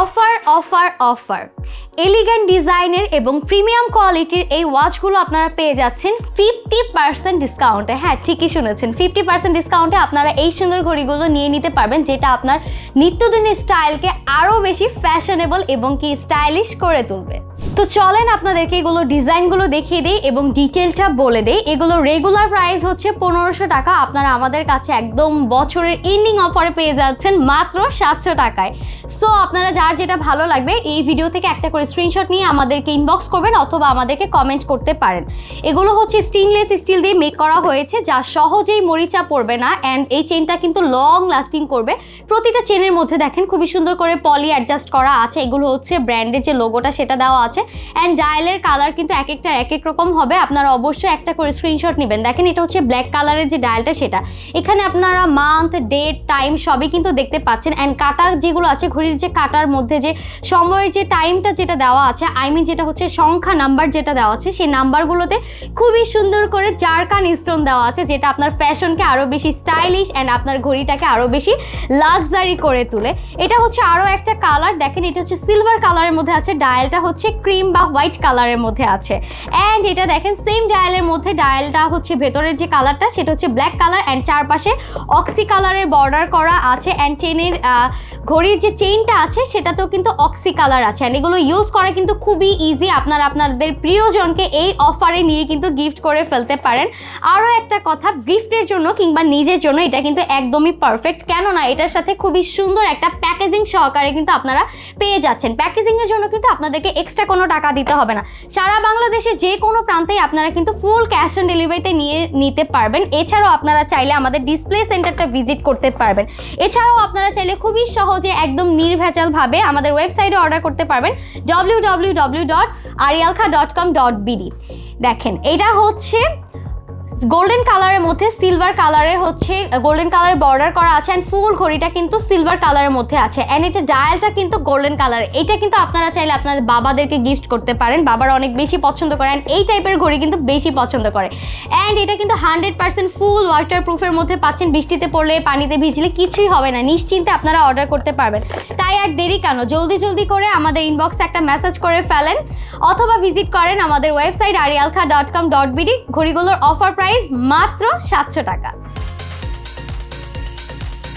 Offer offer offer. Elegant ডিজাইনের এবং premium কোয়ালিটির এই ওয়াচগুলো আপনারা পেয়ে যাচ্ছেন ফিফটি পার্সেন্ট ডিসকাউন্টে হ্যাঁ ঠিকই শুনেছেন। ফিফটি পার্সেন্ট ডিসকাউন্টে আপনারা এই সুন্দর ঘড়িগুলো নিয়ে নিতে পারবেন, যেটা আপনার নিত্যদিনের স্টাইলকে আরও বেশি ফ্যাশনেবল এবং কি স্টাইলিশ করে তুলবে। তো চলেন আপনাদেরকে এগুলো ডিজাইনগুলো দেখিয়ে দিই এবং ডিটেলটা বলে দিই। এগুলো রেগুলার প্রাইস হচ্ছে পনেরোশো টাকা। আপনারা আমাদের কাছে একদম বছরের এন্ডিং অফারে পেয়ে যাচ্ছেন মাত্র সাতশো টাকায়। সো আপনারা যার যেটা ভালো লাগবে, এই ভিডিও থেকে একটা করে স্ক্রিনশট নিয়ে আমাদেরকে ইনবক্স করবেন অথবা আমাদেরকে কমেন্ট করতে পারেন। এগুলো হচ্ছে স্টেনলেস স্টিল দিয়ে মেক করা হয়েছে, যা সহজেই মরিচা পড়বে না অ্যান্ড এই চেনটা কিন্তু লং লাস্টিং করবে। প্রতিটা চেনের মধ্যে দেখেন খুবই সুন্দর করে পলি অ্যাডজাস্ট করা আছে। এগুলো হচ্ছে ব্র্যান্ডের যে লোগোটা সেটা দেওয়া আছে। অ্যান্ড ডায়ালের কালার কিন্তু এক একটার এক এক রকম হবে। আপনারা অবশ্যই একটা করে স্ক্রিনশট নেবেন। দেখেন এটা হচ্ছে ব্ল্যাক কালারের যে ডায়ালটা সেটা। এখানে আপনারা মান্থ ডেট টাইম সবই কিন্তু দেখতে পাচ্ছেন। অ্যান্ড কাটা যেগুলো আছে, ঘড়ির যে কাটার মধ্যে যে সময়ের যে টাইমটা যেটা দেওয়া আছে আই মিন যেটা হচ্ছে সংখ্যা নাম্বার যেটা দেওয়া আছে, সেই নাম্বারগুলোতে খুবই সুন্দর করে চারকান স্টোন দেওয়া আছে, যেটা আপনার ফ্যাশনকে আরও বেশি স্টাইলিশ অ্যান্ড আপনার ঘড়িটাকে আরও বেশি লাক্সারি করে তুলে। এটা হচ্ছে আরও একটা কালার দেখেন এটা হচ্ছে সিলভার কালারের মধ্যে আছে। ডায়ালটা হচ্ছে ক্রিম বা হোয়াইট কালারের মধ্যে আছে। অ্যান্ড এটা দেখেন সেম ডায়ালের মধ্যে ডায়ালটা হচ্ছে ভেতরের যে কালারটা, সেটা হচ্ছে ব্ল্যাক কালার অ্যান্ড চারপাশে অক্সি কালারের বর্ডার করা আছে। অ্যান্ড চেনের ঘড়ির যে চেইনটা আছে, সেটাতেও কিন্তু অক্সি কালার আছে। অ্যান্ড এগুলো ইউজ করা কিন্তু খুবই ইজি আপনারা আপনাদের প্রিয়জনকে এই অফারে নিয়ে কিন্তু গিফট করে ফেলতে পারেন। আরও একটা কথা গিফটের জন্য কিংবা নিজের জন্য এটা কিন্তু একদমই পারফেক্ট কেননা এটার সাথে খুবই সুন্দর একটা প্যাকেজিং সহকারে কিন্তু আপনারা পেয়ে যাচ্ছেন। প্যাকেজিংয়ের জন্য কিন্তু আপনাদেরকে এক্সট্রা কোনো টাকা দিতে হবে না। সারা বাংলাদেশের যে কোনো প্রান্তেই আপনারা কিন্তু ফুল ক্যাশ অন ডেলিভারিতে নিয়ে নিতে পারবেন। এছাড়াও আপনারা চাইলে আমাদের ডিসপ্লে সেন্টারটা ভিজিট করতে পারবেন। এছাড়াও আপনারা চাইলে খুবই সহজে একদম নির্ভেজালভাবে আমাদের ওয়েবসাইটে অর্ডার করতে পারবেন। W W W dot Arialkha dot com dot BD দেখেন, এটা হচ্ছে গোল্ডেন কালারের মধ্যে সিলভার কালারের হচ্ছে গোল্ডেন কালারের বর্ডার করা আছে অ্যান্ড ফুল ঘড়িটা কিন্তু সিলভার কালারের মধ্যে আছে অ্যান্ড এটা ডায়ালটা কিন্তু গোল্ডেন কালার এটা কিন্তু আপনারা চাইলে আপনাদের বাবাদেরকে গিফট করতে পারেন, বাবারা অনেক বেশি পছন্দ করে অ্যান্ড এই টাইপের ঘড়ি কিন্তু বেশি পছন্দ করে। অ্যান্ড এটা কিন্তু হান্ড্রেড পার্সেন্ট ফুল ওয়াটার প্রুফের মধ্যে পাচ্ছেন, বৃষ্টিতে পড়লে, পানিতে ভিজলে কিছুই হবে না, নিশ্চিন্তে আপনারা অর্ডার করতে পারবেন। তাই আর দেরি কেন? জলদি জলদি করে আমাদের ইনবক্সে একটা মেসেজ করে ফেলেন, অথবা ভিজিট করেন আমাদের website Arialkha dot com dot BD ঘড়িগুলোর offer price মাত্র সাতশো টাকা।